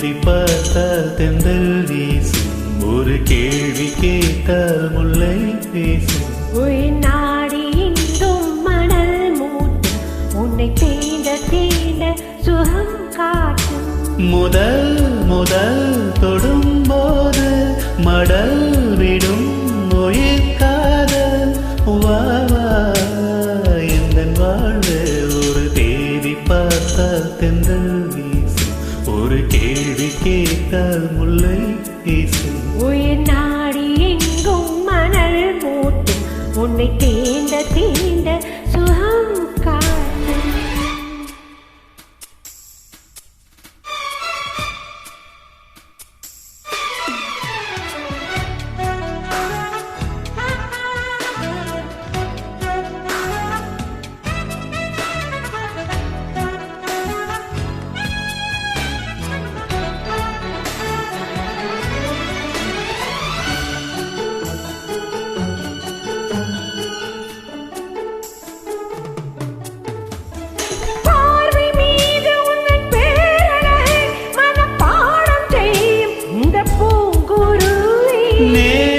தேடி பார்த்தால் தென்றல் வீசும். ஒரு கேள்வி கேட்டால் முல்லை பேசும் உயிர் நாடி எங்கும் மணல் மூட்டும் உன்னை தீண்ட தீண்ட சுகம் காட்டும். முதல் முதல் தொடும்போது மடல் விடும் உயிர் காதல். வாழ்வு? ஒரு தேடி பார்த்தால் தென்றல் வீசும். ஒரு கேள்வி கேட்டால் முல்லை உயிர் நாடி எங்கும் மணல் போட்டு உன்னை தீண்ட தீ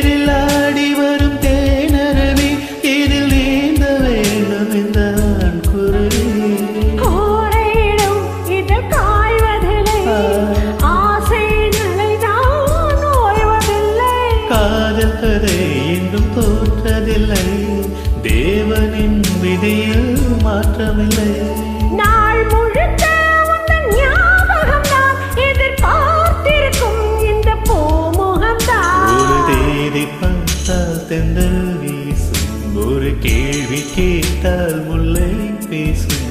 நேரில் ஆடி வரும் தேனருவி இதில் நீந்த வேண்டும் இந்த குருவி கோடையிடும் இதழ் காய்வதில்லை. ஆசை நிலைதான் ஓய்வதில்லை. காதல் கதை இன்னும் தோற்றதில்லை தேவனின் விதியில் மாற்றமில்லை கேட்டால் முல்லை பேசும்.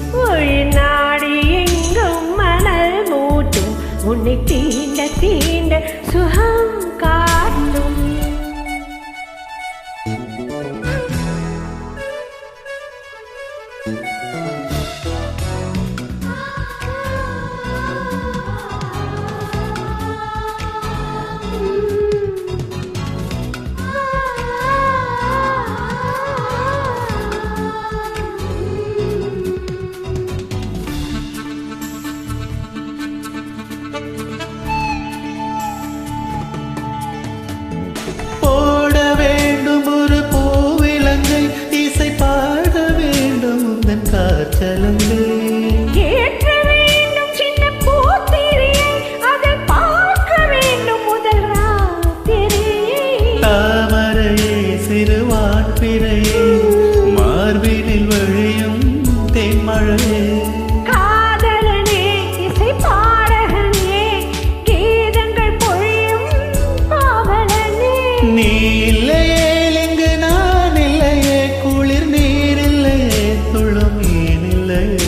நீ இல்லையே இங்கு நான் இல்லையே குளிர் நீர் இல்லையே துளும் மீன் இல்லையே?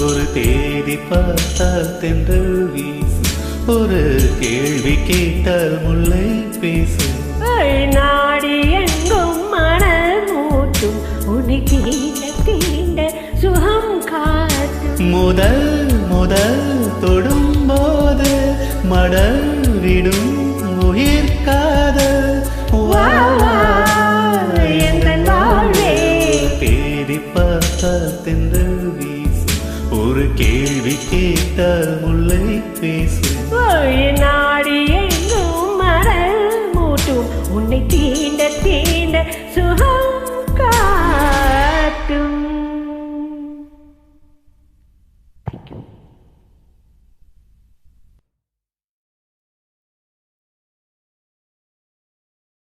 ஒரு தேதி பார்த்தால் தென்றல் வீசும் ஒரு கேள்வி கேட்டால் முல்லை உள் நாடி எங்கும் மணல் மூட்டும் உன்னை தீண்ட தீண்ட சுகம் காட்டும். முதல் முதல் தொடும்போது மடல் விடும் உயிர் காதல். வா, வா, எந்தன் வாழ்வே. தேடி பார்த்தால் தென்றல் வீசும் ஒரு கேள்வி கேட்டால் முல்லை உள் நாடி எங்கும்